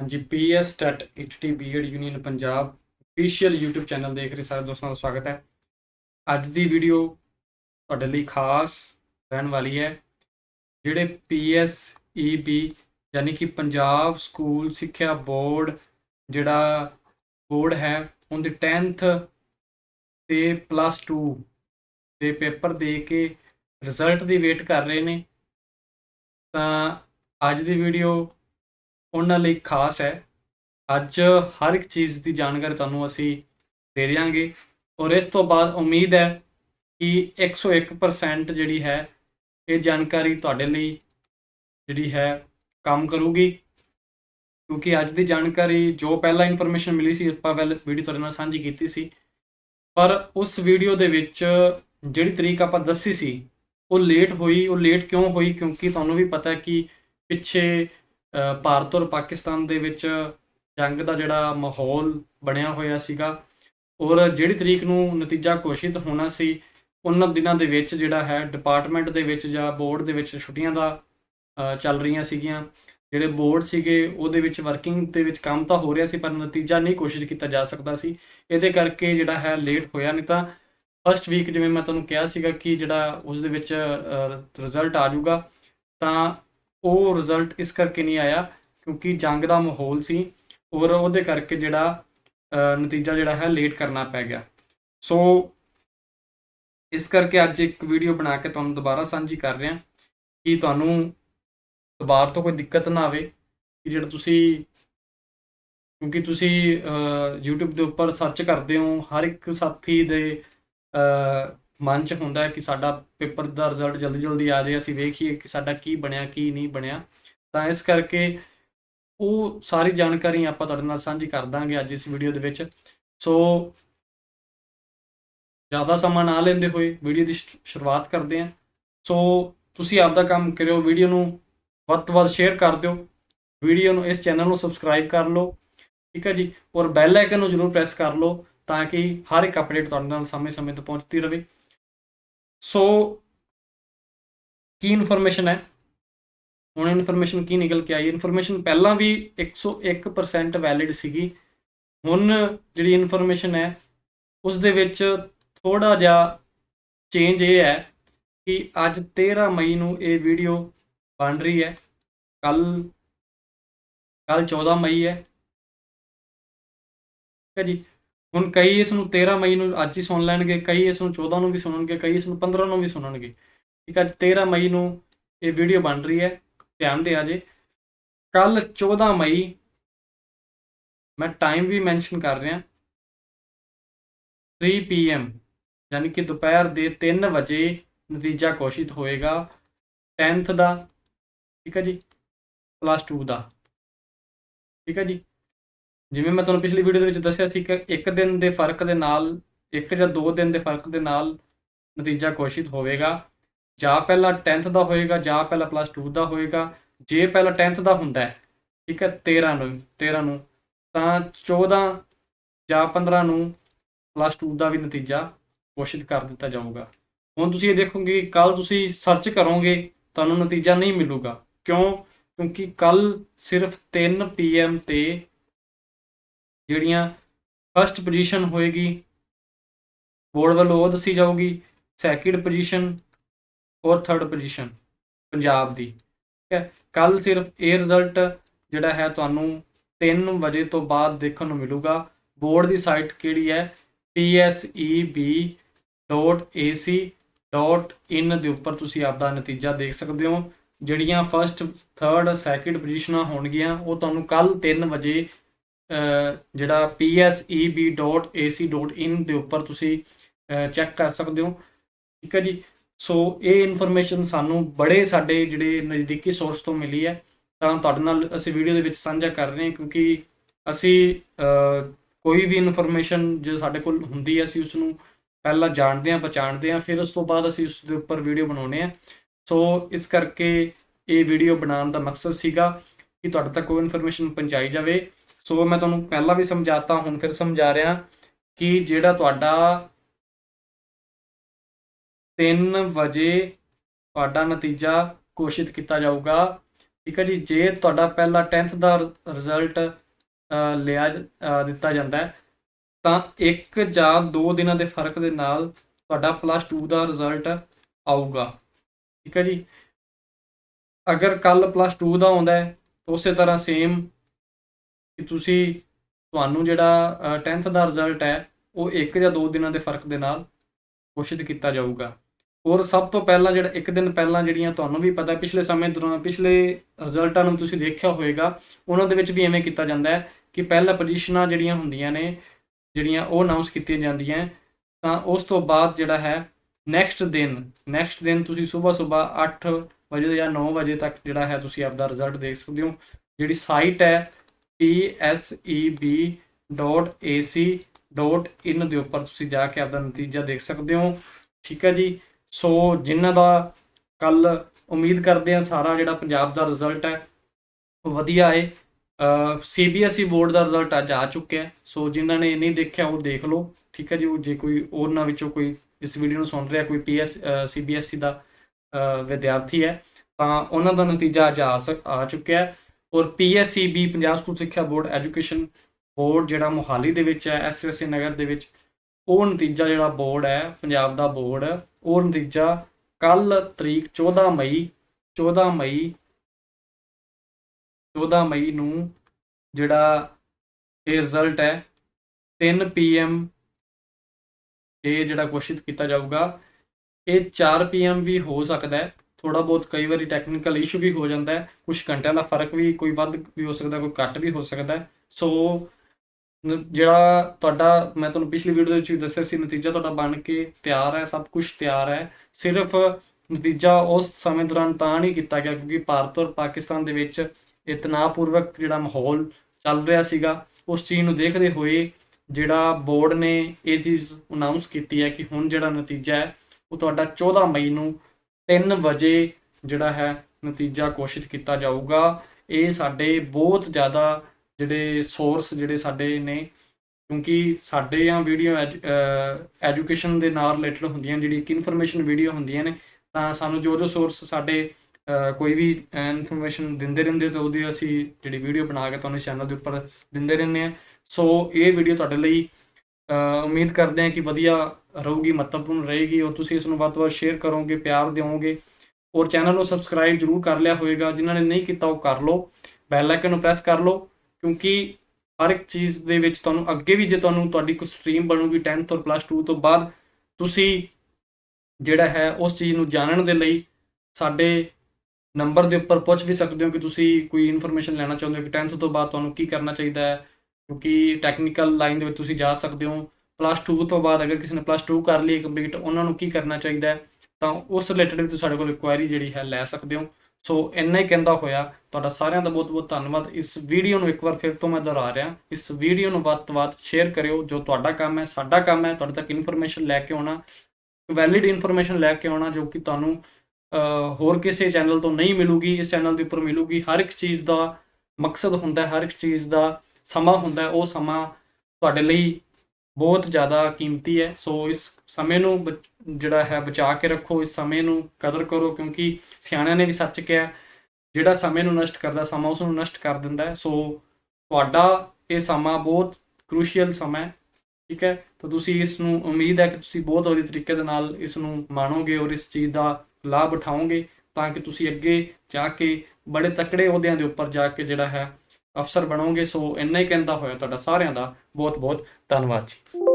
ਹਾਂਜੀ PS TET ET BEd union Punjab official YouTube channel ਦੇਖ ਰਹੇ ਸਾਰੇ ਦੋਸਤਾਂ ਦਾ ਸਵਾਗਤ ਹੈ। ਅੱਜ ਦੀ ਵੀਡੀਓ ਤੁਹਾਡੇ ਲਈ ਖਾਸ ਰਹਿਣ ਵਾਲੀ ਹੈ, ਜਿਹੜੇ ਪੀਐਸਈਬੀ ਯਾਨੀ ਕਿ ਪੰਜਾਬ ਸਕੂਲ ਸਿੱਖਿਆ ਬੋਰਡ ਜਿਹੜਾ ਬੋਰਡ ਹੈ, ਉਹਦੇ 10th ਤੇ ਪਲੱਸ 2 ਦੇ ਪੇਪਰ ਦੇ ਕੇ ਰਿਜ਼ਲਟ ਦੀ ਵੇਟ ਕਰ ਰਹੇ ਨੇ। ਤਾਂ ਅੱਜ ਦੀ ਵੀਡੀਓ ਉਹਨਾਂ ਲਈ ਖਾਸ ਹੈ। ਅੱਜ ਹਰ ਇੱਕ ਚੀਜ਼ ਦੀ ਜਾਣਕਾਰੀ ਤੁਹਾਨੂੰ ਅਸੀਂ ਦੇ ਦਿਆਂਗੇ। ਔਰ ਇਸ ਤੋਂ ਬਾਅਦ ਉਮੀਦ ਹੈ ਕਿ 101% ਜਿਹੜੀ ਹੈ, ਇਹ ਜਾਣਕਾਰੀ ਤੁਹਾਡੇ ਲਈ ਜਿਹੜੀ ਹੈ ਕੰਮ ਕਰੂਗੀ। ਕਿਉਂਕਿ ਅੱਜ ਦੀ ਜਾਣਕਾਰੀ, ਜੋ ਪਹਿਲਾਂ ਇਨਫੋਰਮੇਸ਼ਨ ਮਿਲੀ ਸੀ, ਆਪਾਂ ਪਹਿਲੇ ਵੀਡੀਓ ਤੁਹਾਡੇ ਨਾਲ ਸਾਂਝੀ ਕੀਤੀ ਸੀ। ਪਰ ਉਸ ਵੀਡੀਓ ਦੇ ਵਿੱਚ ਜਿਹੜੀ ਤਰੀਕ ਆਪਾਂ ਦੱਸੀ ਸੀ, ਉਹ ਲੇਟ ਹੋਈ, ਉਹ ਲੇਟ ਕਿਉਂ ਹੋਈ? ਕਿਉਂਕਿ ਤੁਹਾਨੂੰ ਵੀ ਪਤਾ ਕਿ ਪਿੱਛੇ ਭਾਰਤ ਔਰ ਪਾਕਿਸਤਾਨ ਦੇ ਵਿੱਚ ਜੰਗ ਦਾ ਜਿਹੜਾ ਮਾਹੌਲ ਬਣਿਆ ਹੋਇਆ ਸੀਗਾ ਔਰ ਜਿਹੜੀ ਤਰੀਕ ਨੂੰ ਨਤੀਜਾ ਘੋਸ਼ਿਤ ਹੋਣਾ ਸੀ, ਉਹਨਾਂ ਦਿਨਾਂ ਦੇ ਵਿੱਚ ਜਿਹੜਾ ਹੈ ਡਿਪਾਰਟਮੈਂਟ ਦੇ ਵਿੱਚ ਜਾਂ ਬੋਰਡ ਦੇ ਵਿੱਚ ਛੁੱਟੀਆਂ ਦਾ ਚੱਲ ਰਹੀਆਂ ਸੀਗੀਆਂ। ਜਿਹੜੇ ਬੋਰਡ ਸੀਗੇ, ਉਹਦੇ ਵਿੱਚ ਵਰਕਿੰਗ ਦੇ ਵਿੱਚ ਕੰਮ ਤਾਂ ਹੋ ਰਿਹਾ ਸੀ, ਪਰ ਨਤੀਜਾ ਨਹੀਂ ਕੋਸ਼ਿਸ਼ ਕੀਤਾ ਜਾ ਸਕਦਾ ਸੀ। ਇਹਦੇ ਕਰਕੇ ਜਿਹੜਾ ਹੈ ਲੇਟ ਹੋਇਆ ਨਹੀਂ ਤਾਂ ਫਸਟ ਵੀਕ ਜਿਵੇਂ ਮੈਂ ਤੁਹਾਨੂੰ ਕਿਹਾ ਸੀਗਾ ਕਿ ਜਿਹੜਾ ਉਸ ਦੇ ਵਿੱਚ ਰਿਜ਼ਲਟ ਆ ਜਾਊਗਾ, ਤਾਂ ਉਹ ਰਿਜ਼ਲਟ ਇਸ ਕਰਕੇ ਨਹੀਂ ਆਇਆ ਕਿਉਂਕਿ ਜੰਗ ਦਾ ਮਾਹੌਲ ਸੀ। ਔਰ ਉਹਦੇ ਕਰਕੇ ਜਿਹੜਾ ਨਤੀਜਾ ਜਿਹੜਾ ਹੈ ਲੇਟ ਕਰਨਾ ਪੈ ਗਿਆ। ਸੋ ਇਸ ਕਰਕੇ ਅੱਜ ਇੱਕ ਵੀਡੀਓ ਬਣਾ ਕੇ ਤੁਹਾਨੂੰ ਦੁਬਾਰਾ ਸਾਂਝੀ ਕਰ ਰਿਹਾ ਕਿ ਤੁਹਾਨੂੰ ਦੁਬਾਰਾ ਤੋਂ ਕੋਈ ਦਿੱਕਤ ਨਾ ਆਵੇ ਕਿ ਜਿਹੜਾ ਤੁਸੀਂ ਕਿਉਂਕਿ ਤੁਸੀਂ ਅ, YouTube ਦੇ ਉੱਪਰ ਸਰਚ ਕਰਦੇ ਹੋ ਹਰ ਇੱਕ ਸਾਥੀ ਦੇ ਮਨ 'ਚ ਹੁੰਦਾ ਹੈ ਕਿ ਸਾਡਾ ਪੇਪਰ ਦਾ ਰਿਜ਼ਲਟ ਜਲਦੀ ਜਲਦੀ ਆ ਜਾਏ, ਅਸੀਂ ਵੇਖੀਏ ਕਿ ਸਾਡਾ ਕੀ ਬਣਿਆ, ਕੀ ਨਹੀਂ ਬਣਿਆ। ਤਾਂ ਇਸ ਕਰਕੇ ਉਹ ਸਾਰੀ ਜਾਣਕਾਰੀ ਆਪਾਂ ਤੁਹਾਡੇ ਨਾਲ ਸਾਂਝੀ ਕਰ ਦਾਂਗੇ ਅੱਜ ਇਸ ਵੀਡੀਓ ਦੇ ਵਿੱਚ। ਸੋ ਜ਼ਿਆਦਾ ਸਮਾਂ ਨਾ ਲੈਂਦੇ ਹੋਏ ਵੀਡੀਓ ਦੀ ਸ਼ੁ- ਸ਼ੁਰੂਆਤ ਕਰਦੇ ਹਾਂ। ਸੋ ਤੁਸੀਂ ਆਪਦਾ ਕੰਮ ਕਰਿਓ ਵੀਡੀਓ ਨੂੰ ਵੱਧ ਤੋਂ ਵੱਧ ਸ਼ੇਅਰ ਕਰ ਦਿਓ। ਵੀਡੀਓ ਨੂੰ ਇਸ ਚੈਨਲ ਨੂੰ ਸਬਸਕ੍ਰਾਈਬ ਕਰ ਲਓ। ਠੀਕ ਹੈ ਜੀ? ਔਰ ਬੈਲ ਆਈਕਨ ਨੂੰ ਜਰੂਰ ਪ੍ਰੈਸ ਕਰ ਲਓ ਤਾਂ ਕਿ ਹਰ ਇੱਕ ਅਪਡੇਟ ਤੁਹਾਡੇ ਨਾਲ ਸਮੇਂ-ਸਮੇਂ ਤੇ ਪਹੁੰਚਦੀ ਰਹੇ। ਸੋ ਕੀ ਇਨਫੋਰਮੇਸ਼ਨ ਹੈ? ਹੁਣ ਇਨਫੋਰਮੇਸ਼ਨ ਕੀ ਨਿਕਲ ਕੇ ਆਈ? ਇਨਫੋਰਮੇਸ਼ਨ ਪਹਿਲਾਂ ਵੀ 101% ਵੈਲਿਡ ਸੀਗੀ। ਹੁਣ ਜਿਹੜੀ ਇਨਫੋਰਮੇਸ਼ਨ ਹੈ ਉਸ ਦੇ ਵਿੱਚ ਥੋੜਾ ਜਿਹਾ ਚੇਂਜ ਇਹ ਹੈ ਕਿ ਅੱਜ 13 ਮਈ ਨੂੰ ਇਹ ਵੀਡੀਓ ਬਣ ਰਹੀ ਹੈ। ਕੱਲ ਕੱਲ 14 ਮਈ ਹੈ। ਠੀਕ ਹੈ ਜੀ। ਹੁਣ ਕਈ ਇਸ ਨੂੰ 13 ਮਈ ਨੂੰ ਅੱਜ ਹੀ ਸੁਣ ਲੈਣਗੇ, ਕਈ ਇਸ ਨੂੰ 14 ਨੂੰ ਵੀ ਸੁਣਨਗੇ, ਕਈ ਇਸ ਨੂੰ 15 ਨੂੰ ਵੀ ਸੁਣਨਗੇ। ਠੀਕ ਹੈ 13 ਮਈ ਨੂੰ ਇਹ ਵੀਡੀਓ ਬਣ ਰਹੀ ਹੈ, ਧਿਆਨ ਦਿਆ ਜੇ। ਕੱਲ 14 ਮਈ ਮੈਂ ਟਾਈਮ ਵੀ ਮੈਂਸ਼ਨ ਕਰ ਰਿਹਾ। 3 ਪੀਐਮ ਯਾਨੀ ਕਿ ਦੁਪਹਿਰ ਦੇ 3 ਵਜੇ ਨਤੀਜਾ ਘੋਸ਼ਿਤ ਹੋਏਗਾ 10th ਦਾ। ਠੀਕ ਹੈ ਜੀ ਪਲੱਸ 2 ਦਾ। ਠੀਕ ਹੈ ਜੀ ਜਿਵੇਂ ਮੈਂ ਤੁਹਾਨੂੰ ਪਿਛਲੀ ਵੀਡੀਓ ਦੇ ਵਿੱਚ ਦੱਸਿਆ ਸੀ ਕਿ ਇੱਕ ਦਿਨ ਦੇ ਫ਼ਰਕ ਦੇ ਨਾਲ, ਇੱਕ ਜਾਂ ਦੋ ਦਿਨ ਦੇ ਫ਼ਰਕ ਦੇ ਨਾਲ ਨਤੀਜਾ ਘੋਸ਼ਿਤ ਹੋਵੇਗਾ। ਜਾਂ ਪਹਿਲਾਂ 10th ਦਾ ਹੋਏਗਾ, ਜਾਂ ਪਹਿਲਾਂ ਪਲੱਸ 2 ਦਾ ਹੋਏਗਾ। ਜੇ ਪਹਿਲਾਂ 10th ਦਾ ਹੁੰਦਾ ਹੈ, ਠੀਕ ਹੈ 13 ਨੂੰ 13 ਨੂੰ, ਤਾਂ 14 ਜਾਂ 15 ਨੂੰ ਪਲੱਸ 2 ਦਾ ਵੀ ਨਤੀਜਾ ਘੋਸ਼ਿਤ ਕਰ ਦਿੱਤਾ ਜਾਊਗਾ। ਹੁਣ ਤੁਸੀਂ ਇਹ ਦੇਖੋਗੇ ਕੱਲ ਤੁਸੀਂ ਸਰਚ ਕਰੋਗੇ, ਤੁਹਾਨੂੰ ਨਤੀਜਾ ਨਹੀਂ ਮਿਲੂਗਾ। ਕਿਉਂ? ਕਿਉਂਕਿ ਕੱਲ ਸਿਰਫ 3 ਪੀਐਮ ਤੇ ਜਿਹੜੀਆਂ ਫਸਟ ਪੋਜੀਸ਼ਨ ਹੋਏਗੀ ਬੋਰਡ ਵੱਲੋਂ ਉਹ ਦੱਸੀ ਜਾਊਗੀ ਸੈਕਿੰਡ ਪੋਜੀਸ਼ਨ ਔਰ ਥਰਡ ਪੋਜੀਸ਼ਨ ਪੰਜਾਬ ਦੀ, ਠੀਕ ਹੈ। ਕੱਲ ਸਿਰਫ ਇਹ ਰਿਜ਼ਲਟ ਜਿਹੜਾ ਹੈ ਤੁਹਾਨੂੰ 3 ਵਜੇ ਤੋਂ ਬਾਅਦ ਦੇਖਣ ਨੂੰ ਮਿਲੂਗਾ। ਬੋਰਡ ਦੀ ਸਾਈਟ ਕਿਹੜੀ ਹੈ? Pseb.ac.in ਦੇ ਉੱਪਰ ਤੁਸੀਂ ਆਪਦਾ ਨਤੀਜਾ ਦੇਖ ਸਕਦੇ ਹੋ। ਜਿਹੜੀਆਂ ਫਸਟ ਥਰਡ ਸੈਕਿੰਡ ਪੋਜੀਸ਼ਨਾਂ ਹੋਣਗੀਆਂ, ਉਹ ਤੁਹਾਨੂੰ ਕੱਲ 3 ਵਜੇ ਜਿਹੜਾ pseb.ac.in ਦੇ ਉੱਪਰ ਤੁਸੀਂ ਚੈੱਕ ਕਰ ਸਕਦੇ ਹੋ। ਠੀਕ ਹੈ ਜੀ? ਸੋ ਇਹ ਇਨਫੋਰਮੇਸ਼ਨ ਸਾਨੂੰ ਬੜੇ ਸਾਡੇ ਜਿਹੜੇ ਨਜ਼ਦੀਕੀ ਸੋਰਸ ਤੋਂ ਮਿਲੀ ਹੈ। ਤਾਂ ਤੁਹਾਡੇ ਨਾਲ ਅਸੀਂ ਵੀਡੀਓ ਦੇ ਵਿੱਚ ਸਾਂਝਾ ਕਰ ਰਹੇ ਹਾਂ, ਕਿਉਂਕਿ ਅਸੀਂ ਕੋਈ ਵੀ ਇਨਫੋਰਮੇਸ਼ਨ ਜੋ ਸਾਡੇ ਕੋਲ ਹੁੰਦੀ ਹੈ, ਅਸੀਂ ਉਸ ਨੂੰ ਪਹਿਲਾਂ ਜਾਣਦੇ ਹਾਂ, ਪਛਾਣਦੇ ਹਾਂ, ਫਿਰ ਉਸ ਤੋਂ ਬਾਅਦ ਅਸੀਂ ਉਸ ਦੇ ਉੱਪਰ ਵੀਡੀਓ ਬਣਾਉਂਦੇ ਹਾਂ। ਸੋ ਇਸ ਕਰਕੇ ਇਹ ਵੀਡੀਓ ਬਣਾਉਣ ਦਾ ਮਕਸਦ ਸੀਗਾ ਕਿ ਤੁਹਾਡੇ ਤੱਕ ਉਹ ਇਨਫੋਰਮੇਸ਼ਨ ਪਹੁੰਚਾਈ ਜਾਵੇ। ਸੋ ਮੈਂ ਤੁਹਾਨੂੰ ਪਹਿਲਾਂ ਵੀ ਸਮਝਾਤਾ, ਹੁਣ ਫਿਰ ਸਮਝਾ ਰਿਹਾ ਕਿ ਜਿਹੜਾ ਤੁਹਾਡਾ 3 ਵਜੇ ਤੁਹਾਡਾ ਨਤੀਜਾ ਘੋਸ਼ਿਤ ਕੀਤਾ ਜਾਊਗਾ, ਠੀਕ ਹੈ ਜੀ, ਜੇ ਤੁਹਾਡਾ ਪਹਿਲਾ 10th ਦਾ ਰਿਜ਼ਲਟ ਲਿਆ ਦਿੱਤਾ ਜਾਂਦਾ ਹੈ, ਤਾਂ ਇੱਕ ਜਾਂ ਦੋ ਦਿਨਾਂ ਦੇ ਫ਼ਰਕ ਦੇ ਨਾਲ ਤੁਹਾਡਾ ਪਲੱਸ 2 ਦਾ ਰਿਜ਼ਲਟ ਆਊਗਾ, ਠੀਕ ਹੈ ਜੀ। ਅਗਰ ਕੱਲ ਪਲੱਸ 2 ਦਾ ਆਉਂਦਾ ਹੈ, ਤਾਂ ਉਸੇ ਤਰ੍ਹਾਂ ਸੇਮ ਕਿ ਤੁਸੀਂ ਤੁਹਾਨੂੰ ਜਿਹੜਾ ਅ, 10th ਦਾ ਰਿਜ਼ਲਟ ਹੈ ਉਹ ਇੱਕ ਜਾਂ 2 ਦਿਨਾਂ ਦੇ ਫ਼ਰਕ ਦੇ ਨਾਲ ਘੋਸ਼ਿਤ ਕੀਤਾ ਜਾਊਗਾ। ਔਰ ਸਭ ਤੋਂ ਪਹਿਲਾਂ ਜਿਹੜਾ ਇੱਕ ਦਿਨ ਪਹਿਲਾਂ ਜਿਹੜੀਆਂ ਤੁਹਾਨੂੰ ਵੀ ਪਤਾ ਪਿਛਲੇ ਸਮੇਂ ਦੌਰਾਨ ਪਿਛਲੇ ਰਿਜ਼ਲਟਾਂ ਨੂੰ ਤੁਸੀਂ ਦੇਖਿਆ ਹੋਵੇਗਾ ਉਹਨਾਂ ਦੇ ਵਿੱਚ ਵੀ ਐਵੇਂ ਕੀਤਾ ਜਾਂਦਾ ਹੈ ਕਿ ਪਹਿਲਾਂ ਪੋਜੀਸ਼ਨਾਂ ਜਿਹੜੀਆਂ ਹੁੰਦੀਆਂ ਨੇ ਜਿਹੜੀਆਂ ਉਹ ਅਨਾਉਂਸ ਕੀਤੀਆਂ ਜਾਂਦੀਆਂ ਤਾਂ ਉਸ ਤੋਂ ਬਾਅਦ ਜਿਹੜਾ ਹੈ ਨੈਕਸਟ ਦਿਨ ਨੈਕਸਟ ਦਿਨ ਤੁਸੀਂ ਸਵੇਰ ਸਵੇਰ 8 ਵਜੇ ਜਾਂ 9 ਵਜੇ ਤੱਕ ਜਿਹੜਾ ਹੈ ਤੁਸੀਂ ਆਪਦਾ ਰਿਜ਼ਲਟ ਦੇਖ ਸਕਦੇ ਹੋ। ਜਿਹੜੀ ਸਾਈਟ ਹੈ pseb.ac.in ਦੇ ਉੱਪਰ ਤੁਸੀਂ ਜਾ ਕੇ ਆਪਦਾ ਨਤੀਜਾ ਦੇਖ ਸਕਦੇ ਹੋ। ਠੀਕ ਹੈ ਜੀ। ਸੋ ਜਿਨ੍ਹਾਂ ਦਾ ਕੱਲ ਉਮੀਦ ਕਰਦੇ ਆ ਸਾਰਾ ਜਿਹੜਾ ਪੰਜਾਬ ਦਾ ਰਿਜ਼ਲਟ ਹੈ, ਉਹ ਵਧੀਆ ਹੈ। ਸੀਬੀਐਸਈ ਬੋਰਡ ਦਾ ਰਿਜ਼ਲਟ ਅੱਜ ਆ ਚੁੱਕਿਆ ਸੋ ਜਿਨ੍ਹਾਂ ਨੇ ਨਹੀਂ ਦੇਖਿਆ, ਉਹ ਦੇਖ ਲਓ। ਠੀਕ ਹੈ ਜੀ। ਉਹ ਜੇ ਕੋਈ ਉਹਨਾਂ ਵਿੱਚੋਂ ਕੋਈ ਇਸ ਵੀਡੀਓ ਨੂੰ ਸੁਣ ਰਿਹਾ, ਕੋਈ ਪੀਐਸ ਸੀਬੀਐਸਈ ਦਾ ਵਿਦਿਆਰਥੀ ਹੈ, ਤਾਂ ਉਹਨਾਂ ਦਾ ਨਤੀਜਾ ਅੱਜ ਆ ਸਕ- ਆ ਚੁੱਕਿਆ ਔਰ ਪੀਐਸਸੀਬੀ ਪੰਜਾਬ ਸਕੂਲ ਸਿੱਖਿਆ ਬੋਰਡ ਐਜੂਕੇਸ਼ਨ ਬੋਰਡ ਜਿਹੜਾ ਮੋਹਾਲੀ ਦੇ ਵਿੱਚ ਹੈ ਐਸਐਸਸੀ ਨਗਰ ਦੇ ਵਿੱਚ, ਉਹ ਨਤੀਜਾ ਜਿਹੜਾ ਬੋਰਡ ਹੈ, ਪੰਜਾਬ ਦਾ ਬੋਰਡ ਉਹ ਨਤੀਜਾ ਕੱਲ ਤਰੀਕ 14 ਮਈ 14 ਮਈ 14 ਮਈ ਨੂੰ ਜਿਹੜਾ ਇਹ ਰਿਜ਼ਲਟ ਹੈ 3 ਪੀਐਮ ਇਹ ਜਿਹੜਾ ਘੋਸ਼ਿਤ ਕੀਤਾ ਜਾਊਗਾ, ਇਹ 4 ਪੀਐਮ ਵੀ ਹੋ ਸਕਦਾ ਹੈ। ਥੋੜਾ ਬਹੁਤ ਕਈ ਵਾਰੀ ਟੈਕਨੀਕਲ ਇਸ਼ੂ ਵੀ ਹੋ ਜਾਂਦਾ ਹੈ। ਕੁਝ ਘੰਟਿਆਂ ਦਾ ਫ਼ਰਕ ਵੀ ਕੋਈ ਵੱਧ ਵੀ ਹੋ ਸਕਦਾ, ਕੋਈ ਘੱਟ ਵੀ ਹੋ ਸਕਦਾ ਸੋ ਜਿਹੜਾ ਤੁਹਾਡਾ, ਮੈਂ ਤੁਹਾਨੂੰ ਪਿਛਲੀ ਵੀਡੀਓ ਦੇ ਵਿੱਚ ਵੀ ਦੱਸਿਆ ਸੀ, ਨਤੀਜਾ ਤੁਹਾਡਾ ਬਣ ਕੇ ਤਿਆਰ ਹੈ, ਸਭ ਕੁਝ ਤਿਆਰ ਹੈ। ਸਿਰਫ ਨਤੀਜਾ ਉਸ ਸਮੇਂ ਦੌਰਾਨ ਤਾਂ ਨਹੀਂ ਕੀਤਾ ਗਿਆ, ਕਿਉਂਕਿ ਭਾਰਤ ਔਰ ਪਾਕਿਸਤਾਨ ਦੇ ਵਿੱਚ ਇਹ ਤਣਾਅਪੂਰਵਕ ਜਿਹੜਾ ਮਾਹੌਲ ਚੱਲ ਰਿਹਾ ਸੀਗਾ, ਉਸ ਚੀਜ਼ ਨੂੰ ਦੇਖਦੇ ਹੋਏ ਜਿਹੜਾ ਬੋਰਡ ਨੇ ਇਹ ਚੀਜ਼ ਅਨਾਉਂਸ ਕੀਤੀ ਹੈ ਕਿ ਹੁਣ ਜਿਹੜਾ ਨਤੀਜਾ ਹੈ, ਉਹ ਤੁਹਾਡਾ 14 ਮਈ ਨੂੰ 3 ਵਜੇ ਜਿਹੜਾ ਹੈ ਨਤੀਜਾ ਘੋਸ਼ਿਤ ਕੀਤਾ ਜਾਊਗਾ। ਇਹ ਸਾਡੇ ਬਹੁਤ ਜ਼ਿਆਦਾ ਜਿਹੜੇ ਸੋਰਸ ਜਿਹੜੇ ਸਾਡੇ ਨੇ, ਕਿਉਂਕਿ ਸਾਡੇ ਆ ਵੀਡੀਓ ਐਜੂਕੇਸ਼ਨ ਦੇ ਨਾਲ ਰਿਲੇਟਡ ਹੁੰਦੀਆਂ ਜਿਹੜੀ ਕਿ ਇਨਫੋਰਮੇਸ਼ਨ ਵੀਡੀਓ ਹੁੰਦੀਆਂ ਨੇ, ਤਾਂ ਸਾਨੂੰ ਜੋ ਜੋ ਸੋਰਸ ਸਾਡੇ ਕੋਈ ਵੀ ਇਨਫੋਰਮੇਸ਼ਨ ਦਿੰਦੇ ਰਹਿੰਦੇ ਤਾਂ ਉਹਦੀ ਅਸੀਂ ਜਿਹੜੀ ਵੀਡੀਓ ਬਣਾ ਕੇ ਤੁਹਾਨੂੰ ਚੈਨਲ ਦੇ ਉੱਪਰ ਦਿੰਦੇ ਰਹਿੰਦੇ ਆ। ਸੋ ਇਹ ਵੀਡੀਓ ਤੁਹਾਡੇ ਲਈ ਉਮੀਦ ਕਰਦੇ ਹਾਂ ਕਿ ਵਧੀਆ ਰਹੂਗੀ, ਮਹੱਤਵਪੂਰਨ ਰਹੇਗੀ ਔਰ ਤੁਸੀਂ ਇਸ ਨੂੰ ਵੱਧ ਤੋਂ ਵੱਧ ਸ਼ੇਅਰ ਕਰੋਗੇ, ਪਿਆਰ ਦਿਓਗੇ ਔਰ ਚੈਨਲ ਨੂੰ ਸਬਸਕ੍ਰਾਈਬ ਜਰੂਰ ਕਰ ਲਿਆ ਹੋਵੇਗਾ ਜਿਨ੍ਹਾਂ ਨੇ ਨਹੀਂ ਕੀਤਾ ਉਹ ਕਰ ਲਓ ਬੈਲ ਆਈਕਨ ਨੂੰ ਪ੍ਰੈਸ ਕਰ ਲਓ, ਕਿਉਂਕਿ ਹਰ ਇੱਕ ਚੀਜ਼ ਦੇ ਵਿੱਚ ਤੁਹਾਨੂੰ ਅੱਗੇ ਵੀ ਜੇ ਤੁਹਾਨੂੰ ਤੁਹਾਡੀ ਕੋਈ ਸਟਰੀਮ ਬਣੂਗੀ 10th ਔਰ ਪਲੱਸ 2 ਤੋਂ ਬਾਅਦ, ਤੁਸੀਂ ਜਿਹੜਾ ਹੈ ਉਸ ਚੀਜ਼ ਨੂੰ ਜਾਣਨ ਦੇ ਲਈ ਸਾਡੇ ਨੰਬਰ ਦੇ ਉੱਪਰ ਪੁੱਛ ਵੀ ਸਕਦੇ ਹੋ ਕਿ ਤੁਸੀਂ ਕੋਈ ਇਨਫੋਰਮੇਸ਼ਨ ਲੈਣਾ ਚਾਹੁੰਦੇ ਹੋ ਕਿ 10th ਤੋਂ ਬਾਅਦ ਤੁਹਾਨੂੰ ਕੀ ਕਰਨਾ ਚਾਹੀਦਾ ਹੈ ਕਿਉਂਕਿ ਟੈਕਨੀਕਲ ਲਾਈਨ ਦੇ ਵਿੱਚ ਤੁਸੀਂ ਜਾ ਸਕਦੇ ਹੋ। ਪਲੱਸ 2 ਤੋਂ ਬਾਅਦ ਅਗਰ ਕਿਸੇ ਨੇ ਪਲੱਸ 2 ਕਰ ਲਈ ਕੰਪਲੀਟ ਉਹਨਾਂ ਨੂੰ ਕੀ ਕਰਨਾ ਚਾਹੀਦਾ ਹੈ? ਤਾਂ ਉਸ ਰਿਲੇਟਡ ਵੀ ਤੁਸੀਂ ਸਾਡੇ ਕੋਲ ਇਨਕੁਆਇਰੀ ਜਿਹੜੀ ਹੈ, ਲੈ ਸਕਦੇ ਹੋ। ਸੋ ਇੰਨਾ ਹੀ ਕਹਿੰਦਾ ਹੋਇਆ। ਤੁਹਾਡਾ ਸਾਰਿਆਂ ਦਾ ਬਹੁਤ ਬਹੁਤ ਧੰਨਵਾਦ। ਇਸ ਵੀਡੀਓ ਨੂੰ ਇੱਕ ਵਾਰ ਫਿਰ ਤੋਂ ਮੈਂ ਦੁਹਰਾ ਰਿਹਾ। ਇਸ ਵੀਡੀਓ ਨੂੰ ਵੱਧ ਤੋਂ ਵੱਧ ਸ਼ੇਅਰ ਕਰਿਓ। ਜੋ ਤੁਹਾਡਾ ਕੰਮ ਹੈ, ਸਾਡਾ ਕੰਮ ਹੈ, ਤੁਹਾਡੇ ਤੱਕ ਇਨਫੋਰਮੇਸ਼ਨ ਲੈ ਕੇ ਆਉਣਾ ਵੈਲਿਡ ਇਨਫੋਰਮੇਸ਼ਨ ਲੈ ਕੇ ਆਉਣਾ, ਜੋ ਕਿ ਤੁਹਾਨੂੰ ਹੋਰ ਕਿਸੇ ਚੈਨਲ ਤੋਂ ਨਹੀਂ ਮਿਲੂਗੀ। ਇਸ ਚੈਨਲ ਦੇ ਉੱਪਰ ਮਿਲੂਗੀ। ਹਰ ਇੱਕ ਚੀਜ਼ ਦਾ ਮਕਸਦ ਹੁੰਦਾ ਹੈ, ਹਰ ਇੱਕ ਚੀਜ਼ ਦਾ ਸਮਾਂ ਹੁੰਦਾ ਉਹ ਸਮਾਂ ਤੁਹਾਡੇ ਲਈ ਬਹੁਤ ਜ਼ਿਆਦਾ ਕੀਮਤੀ ਹੈ। ਸੋ ਇਸ ਸਮੇਂ ਨੂੰ ਬ- ਜਿਹੜਾ ਹੈ, ਬਚਾ ਕੇ ਰੱਖੋ। ਇਸ ਸਮੇਂ ਨੂੰ ਕਦਰ ਕਰੋ, ਕਿਉਂਕਿ ਸਿਆਣਿਆਂ ਨੇ ਵੀ ਸੱਚ ਕਿਹਾ, ਜਿਹੜਾ ਸਮੇਂ ਨੂੰ ਨਸ਼ਟ ਕਰਦਾ, ਸਮਾਂ ਉਸ ਨੂੰ ਨਸ਼ਟ ਕਰ ਦਿੰਦਾ ਹੈ। ਸੋ ਤੁਹਾਡਾ ਇਹ ਸਮਾਂ ਬਹੁਤ ਕ੍ਰੂਸ਼ੀਅਲ ਸਮਾਂ ਹੈ, ਠੀਕ ਹੈ? ਤਾਂ ਤੁਸੀਂ ਇਸ ਨੂੰ, ਉਮੀਦ ਹੈ ਕਿ ਤੁਸੀਂ ਬਹੁਤ ਵਧੀਆ ਤਰੀਕੇ ਦੇ ਨਾਲ ਇਸ ਨੂੰ ਮਾਣੋਗੇ ਔਰ ਇਸ ਚੀਜ਼ ਦਾ ਲਾਭ ਉਠਾਓਗੇ, ਤਾਂ ਕਿ ਤੁਸੀਂ ਅੱਗੇ ਜਾ ਕੇ ਬੜੇ ਤਕੜੇ ਅਹੁਦਿਆਂ ਦੇ ਉੱਪਰ ਜਾ ਕੇ ਜਿਹੜਾ ਹੈ ਅਫਸਰ ਬਣੋਗੇ ਸੋ ਇੰਨਾ ਹੀ ਕਹਿੰਦਾ ਹੋਇਆ ਤੁਹਾਡਾ ਸਾਰਿਆਂ ਦਾ ਬਹੁਤ ਬਹੁਤ ਧੰਨਵਾਦ ਜੀ।